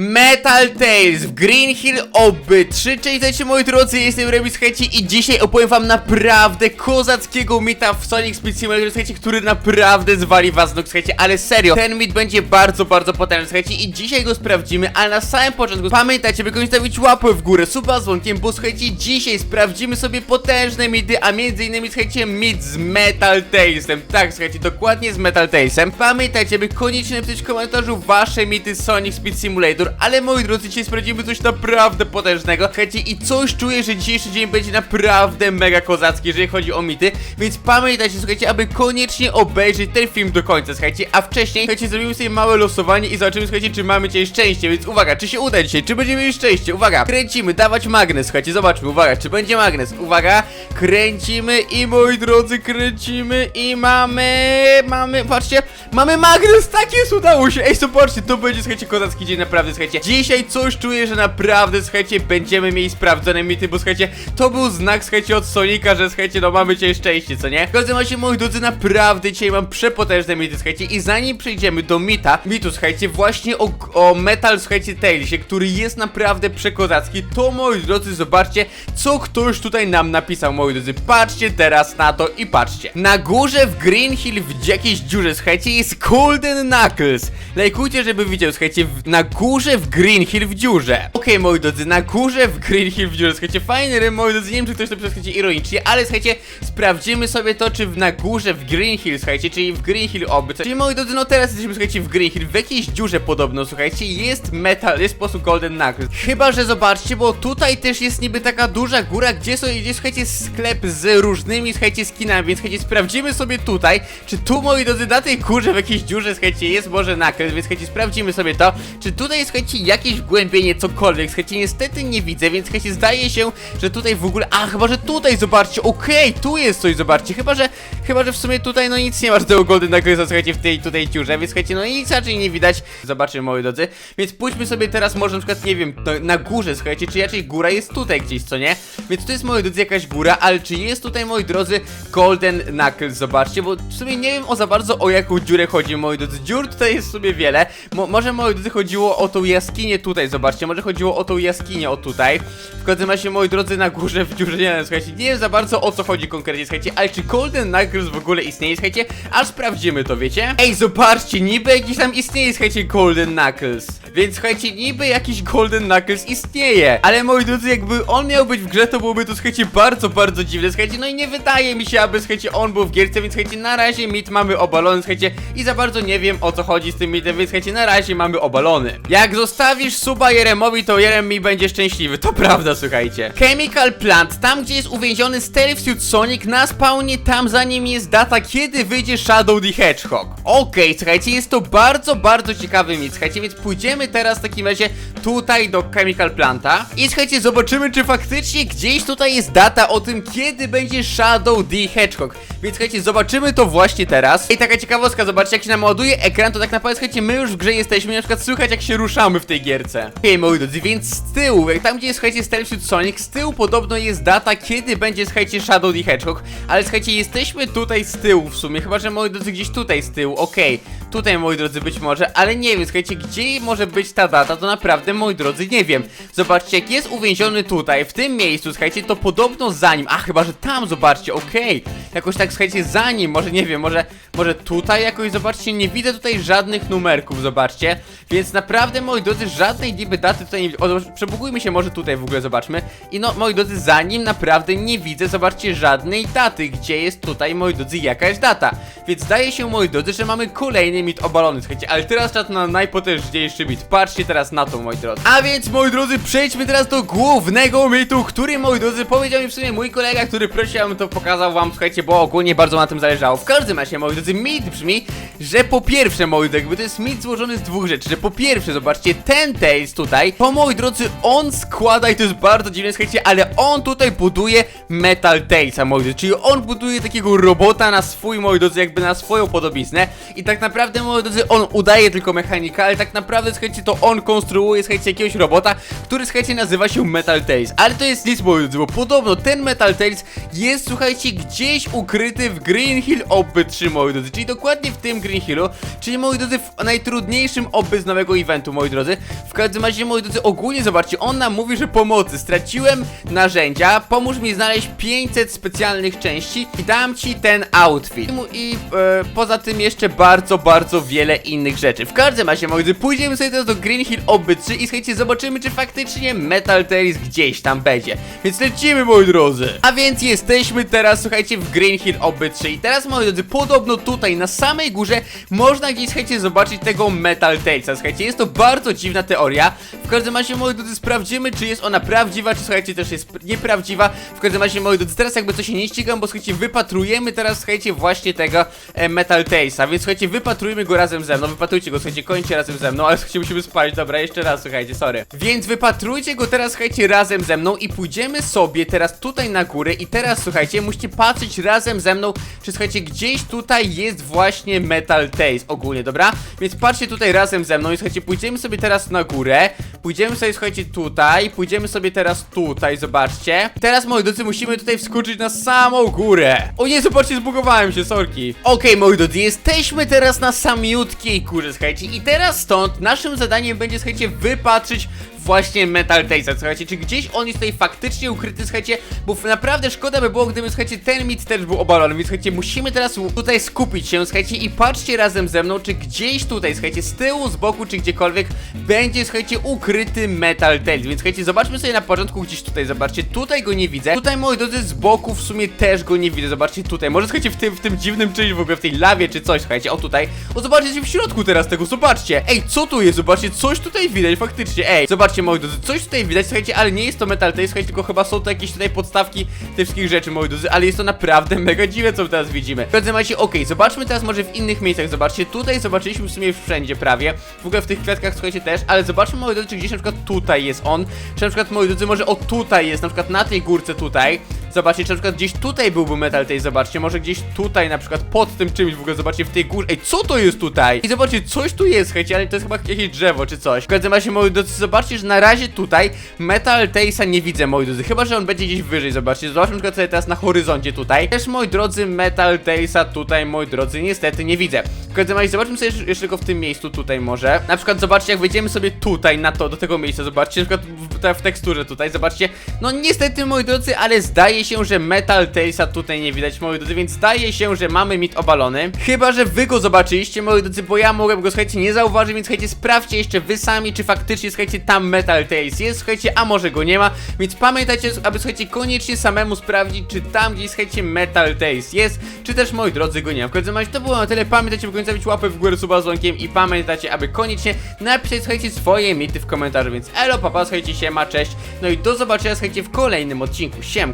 Metal Tales w Green Hill oby 3 Cześć, witajcie moi drodzy, jestem Remis słuchajcie i dzisiaj opowiem wam naprawdę kozackiego mita w Sonic Speed Simulator, słuchajcie, który naprawdę zwali was no słuchajcie, ale serio, ten mit będzie bardzo, bardzo potężny, słuchajcie, i dzisiaj go sprawdzimy, ale na samym początku pamiętajcie, by koniecznie stawić łapę w górę, suba z dzwonkiem, bo słuchajcie, dzisiaj sprawdzimy sobie potężne mity, a między innymi, słuchajcie, mit z Metal Talesem, tak, słuchajcie, dokładnie z Metal Talesem, pamiętajcie, by koniecznie napisać w komentarzu wasze mity z Sonic Speed Simulator, ale moi drodzy, dzisiaj sprawdzimy coś naprawdę potężnego, słuchajcie, i coś czuję, że dzisiejszy dzień będzie naprawdę mega kozacki, jeżeli chodzi o mity, więc pamiętajcie, słuchajcie, aby koniecznie obejrzeć ten film do końca, słuchajcie, a wcześniej, słuchajcie, zrobimy sobie małe losowanie i zobaczymy, słuchajcie, czy mamy dzisiaj szczęście, więc uwaga, czy się uda dzisiaj, czy będziemy mieli szczęście, uwaga, kręcimy, dawać magnes, słuchajcie, zobaczmy, uwaga, czy będzie magnes, uwaga, kręcimy i moi drodzy, kręcimy i mamy, mamy, patrzcie, mamy magnes, tak jest, udało się, ej, zobaczcie, to będzie, słuchajcie, kozacki dzień, naprawdę, słuchajcie, dzisiaj coś czuję, że naprawdę, słuchajcie, będziemy mieli sprawdzone mity, bo słuchajcie, to był znak, słuchajcie, od Sonika, że słuchajcie, no mamy dzisiaj szczęście, co nie? W każdym razie, moi drodzy, naprawdę dzisiaj mam przepotężne mity, słuchajcie, i zanim przejdziemy do mita, mitu, słuchajcie, właśnie o, o Metal, słuchajcie, Tailsie, który jest naprawdę przekozacki, to, moi drodzy, zobaczcie, co ktoś tutaj nam napisał, moi drodzy, patrzcie teraz na to i patrzcie. Na górze w Green Hill w jakiejś dziurze, słuchajcie, jest Golden Knuckles. Lajkujcie, żeby widział, słuchajcie, na górze w Green Hill w dziurze. Okej, moi drodzy, na górze w Green Hill w dziurze, słuchajcie, fajny rym, moi drodzy, nie wiem, czy ktoś to pisał, słuchajcie, ironicznie, ale słuchajcie, sprawdzimy sobie to, czy na górze w Green Hill, słuchajcie, czyli w Green Hill oby, czyli moi drodzy, no teraz jesteśmy, słuchajcie, w Green Hill, w jakiejś dziurze podobno, słuchajcie, jest metal, jest po prostu Golden Knuckles. Chyba, że zobaczcie, bo tutaj też jest niby taka duża góra, gdzie są, gdzie słuchajcie, sklep z różnymi, słuchajcie, skinami, więc słuchajcie, sprawdzimy sobie tutaj, czy tu, moi drodzy, na tej górze w jakiejś dziurze, słuchajcie, jest może Knuckles, więc słuchajcie, sprawdzimy sobie to, czy tutaj jest, słuchajcie, jakieś wgłębienie, cokolwiek, słuchajcie, niestety nie widzę, więc słuchajcie, zdaje się, że tutaj w ogóle, a, chyba, że tutaj, zobaczcie, okej, tu jest coś, zobaczcie, chyba, że, chyba, że w sumie tutaj, no nic nie ma, że tego Golden Knucklesa, słuchajcie, w tej tutaj dziurze, więc słuchajcie, no nic raczej nie widać, zobaczymy, moi drodzy, więc pójdźmy sobie teraz może na przykład, nie wiem, na górze, słuchajcie, czy raczej góra jest tutaj gdzieś, co nie? Więc to jest, moi drodzy, jakaś góra, ale czy jest tutaj, moi drodzy, Golden Knuckles, zobaczcie, bo w sumie nie wiem o za bardzo o jaką dziurę chodzi, moi drodzy, dziur tutaj jest w sumie wiele, Mo może, moi drodzy, chodziło o tą jaskinię tutaj, zobaczcie, może chodziło o tą jaskinię o tutaj, w każdym razie, moi drodzy, na górze w dziurze, nie wiem, słuchajcie, nie wiem za bardzo o co chodzi konkretnie, słuchajcie, ale czy Golden Knuckles w ogóle istnieje, słuchajcie, aż sprawdzimy to, wiecie? Ej, zobaczcie, niby jakiś tam istnieje, słuchajcie, Golden Knuckles, więc słuchajcie, niby jakiś Golden Knuckles istnieje, ale moi drodzy, jakby on miał być w grze, to byłoby to, słuchajcie, bardzo, bardzo dziwne, słuchajcie, no i nie wydaje mi się, aby, słuchajcie, on był w gierce, więc słuchajcie, na razie mit mamy obalony, słuchajcie, i za bardzo nie wiem o co chodzi z tym mitem, więc słuchajcie, na razie mamy obalony. Jak zostawisz suba Jeremowi, to Jerem mi będzie szczęśliwy, to prawda, słuchajcie. Chemical Plant, tam gdzie jest uwięziony Stealth Suit Sonic, na spawnie tam za nim jest data, kiedy wyjdzie Shadow the Hedgehog. Okej, słuchajcie, jest to bardzo, bardzo ciekawy mit, słuchajcie, więc pójdziemy teraz w takim razie tutaj do Chemical Planta i słuchajcie, zobaczymy, czy faktycznie gdzieś tutaj jest data o tym, kiedy będzie Shadow the Hedgehog. Więc słuchajcie, zobaczymy to właśnie teraz. I taka ciekawostka, zobaczcie, jak się nam ładuje ekran, to tak naprawdę, słuchajcie, my już w grze jesteśmy, na przykład słychać, jak się ruszamy w tej gierce. Okej, moi drodzy, więc z tyłu, jak tam gdzie jest, słuchajcie, Suit Sonic, z tyłu podobno jest data, kiedy będzie, słuchajcie, Shadow the Hedgehog, ale słuchajcie, jesteśmy tutaj z tyłu w sumie, chyba, że moi drodzy, gdzieś tutaj z tyłu, okej, tutaj, moi drodzy, być może, ale nie wiem, słuchajcie, gdzie może być ta data, to naprawdę, moi drodzy, nie wiem. Zobaczcie, jak jest uwięziony tutaj, w tym miejscu, słuchajcie, to podobno za nim, a chyba, że tam, zobaczcie, okej, jakoś tak, słuchajcie, za nim, może, nie wiem, może, może tutaj jakoś, zobaczcie, nie widzę tutaj żadnych numerków, zobaczcie, więc naprawdę, moi drodzy, żadnej niby daty tutaj nie widzę, przebugujmy się może tutaj w ogóle, zobaczmy, i no, moi drodzy, za nim naprawdę nie widzę, zobaczcie, żadnej daty, gdzie jest tutaj, moi drodzy, jakaś data, więc zdaje się, moi drodzy, że mamy kolejny mit obalony, słuchajcie, ale teraz czas na najpotężniejszy mit, patrzcie teraz na to, moi drodzy. A więc, moi drodzy, przejdźmy teraz do głównego mitu, który, moi drodzy, powiedział mi w sumie mój kolega, który prosił, abym to pokazał wam, słuchajcie, bo ogólnie bardzo na tym zależało. W każdym razie, moi drodzy, mit brzmi, że po pierwsze, moi drodzy, to jest mit złożony z dwóch rzeczy, że po pierwsze, zobaczcie, ten Tails tutaj, to, moi drodzy, on składa i to jest bardzo dziwne, słuchajcie, ale on tutaj buduje Metal Tailsa, moi drodzy, czyli on buduje takiego robota na swój, moi drodzy, jakby na swoją podobiznę. I tak naprawdę, moi drodzy, on udaje tylko mechanika, ale tak naprawdę, słuchajcie, to on konstruuje, słuchajcie, jakiegoś robota, który, słuchajcie, nazywa się Metal Tails, ale to jest nic, moi drodzy, bo podobno ten Metal Tails jest, słuchajcie, gdzieś ukryty w Green Hill Oby 3, moi drodzy, czyli dokładnie w tym Green Hillu, czyli moi drodzy w najtrudniejszym oby z nowego eventu, moi drodzy. W każdym razie, moi drodzy, ogólnie zobaczcie, on nam mówi, że pomocy, straciłem narzędzia, pomóż mi znaleźć 500 specjalnych części i dam ci ten outfit. I e, poza tym jeszcze bardzo, bardzo wiele innych rzeczy. W każdym razie, moi drodzy, pójdziemy sobie teraz do Green Hill oby 3 i słuchajcie, zobaczymy, czy faktycznie Metal Tales gdzieś tam będzie. Więc lecimy, moi drodzy. A więc jesteśmy teraz, słuchajcie, w Green Hill oby 3 i teraz, moi drodzy, podobno tutaj na samej górze można gdzieś, słuchajcie, zobaczyć tego Metal Talesa. Słuchajcie, jest to bardzo dziwna teoria. W każdym razie, moi drodzy, sprawdzimy, czy jest ona prawdziwa, czy słuchajcie, też jest nieprawdziwa. W każdym razie, moi drodzy, teraz jakby co się nie ścigam, bo słuchajcie, wypatrujemy teraz, słuchajcie, właśnie tego e, Metal Talesa. Więc słuchajcie, wypatrujmy go razem ze mną. Wypatrujcie go, słuchajcie, kończcie razem ze mną, ale słuchajcie, musimy spać. Dobra, jeszcze raz, słuchajcie, sorry. Więc wypatrujcie go teraz, słuchajcie, razem ze mną i pójdziemy sobie teraz tutaj na górę i teraz, słuchajcie, musicie patrzeć razem ze mną, czy słuchajcie, gdzieś tutaj jest właśnie Metal Tales ogólnie, dobra? Więc patrzcie tutaj razem ze mną i słuchajcie, pójdziemy sobie teraz na górę, pójdziemy sobie, słuchajcie, tutaj, pójdziemy sobie teraz tutaj, zobaczcie. Teraz, moi drodzy, musimy tutaj wskoczyć na samą górę. O nie, zobaczcie, zbugowałem się, sorki. Okej, moi drodzy, jesteśmy teraz na samiutkiej górze, słuchajcie, i teraz stąd naszym zadaniem będzie, słuchajcie, wypatrzyć właśnie Metal Taysa, słuchajcie, czy gdzieś on jest tutaj faktycznie ukryty, słuchajcie, bo naprawdę szkoda by było, gdyby, słuchajcie, ten mit też był obalony, więc słuchajcie, musimy teraz tutaj skupić się, słuchajcie, i patrzcie razem ze mną, czy gdzieś tutaj, słuchajcie, z tyłu, z boku, czy gdziekolwiek będzie, słuchajcie, ukryty Metal Tails, więc słuchajcie, zobaczmy sobie na początku gdzieś tutaj, zobaczcie, tutaj go nie widzę, tutaj, moi drodzy, z boku w sumie też go nie widzę, zobaczcie tutaj, może, słuchajcie, w tym, w tym dziwnym czymś, w ogóle w tej lawie, czy coś, słuchajcie, o tutaj, o, zobaczcie w środku teraz tego, zobaczcie, ej, co tu jest, zobaczcie, coś tutaj widać, faktycznie, ej, zobaczcie, moi drodzy, coś tutaj widać, słuchajcie, ale nie jest to Metal Tails, słuchajcie, tylko chyba są to jakieś tutaj podstawki tych wszystkich rzeczy, moi drodzy, ale jest to naprawdę mega dziwne, co teraz widzimy. Każdym razie, okej, zobaczmy teraz może w innych miejscach, zobaczcie, tutaj zobaczyliśmy w sumie wszędzie prawie, w ogóle w tych kwiatkach, słuchajcie, też, ale zobaczmy, moi drodzy, czy gdzieś na przykład tutaj jest on, czy na przykład, moi drodzy, może o tutaj jest, na przykład na tej górce tutaj, Zobaczcie, czy na przykład gdzieś tutaj byłby Metal Tails, zobaczcie, może gdzieś tutaj na przykład pod tym czymś, w ogóle zobaczcie w tej górze, ej, co to jest tutaj? I zobaczcie, coś tu jest, słuchajcie, ale to jest chyba jakieś drzewo czy coś. W każdym razie, moi drodzy, zobaczcie, że na razie tutaj Metal Tailsa nie widzę, moi drodzy, chyba, że on będzie gdzieś wyżej, zobaczcie, zobaczmy na przykład sobie teraz na horyzoncie tutaj. Też, moi drodzy, Metal Tailsa tutaj, moi drodzy, niestety nie widzę. W każdym razie, zobaczmy sobie jeszcze- jeszcze go w tym miejscu tutaj może. Na przykład, zobaczcie, jak wejdziemy sobie tutaj na to, do tego miejsca, zobaczcie, na przykład w, w teksturze tutaj, zobaczcie. No niestety, moi drodzy, ale zdaje się, że Metal Tailsa tutaj nie widać, moi drodzy, więc zdaje się, że mamy mit obalony. Chyba, że wy go zobaczyliście, moi drodzy, bo ja mogłem go, słuchajcie, nie zauważyć, więc słuchajcie, sprawdźcie jeszcze wy sami, czy faktycznie, słuchajcie, tam Metal Tails jest, słuchajcie, a może go nie ma, więc pamiętajcie, aby, słuchajcie, koniecznie samemu sprawdzić, czy tam gdzieś, słuchajcie, Metal Tails jest, czy też, moi drodzy, go nie ma. W razie to było na tyle, pamiętajcie, by końca łapę w górę, z dzwonkiem i pamiętajcie, aby koniecznie napisać, słuchajcie, swoje mity w komentarzu, więc elo, papa, słuchajcie, siema, cześć, no i do zobaczenia, słuchajcie, w kolejnym odcinku, siemka.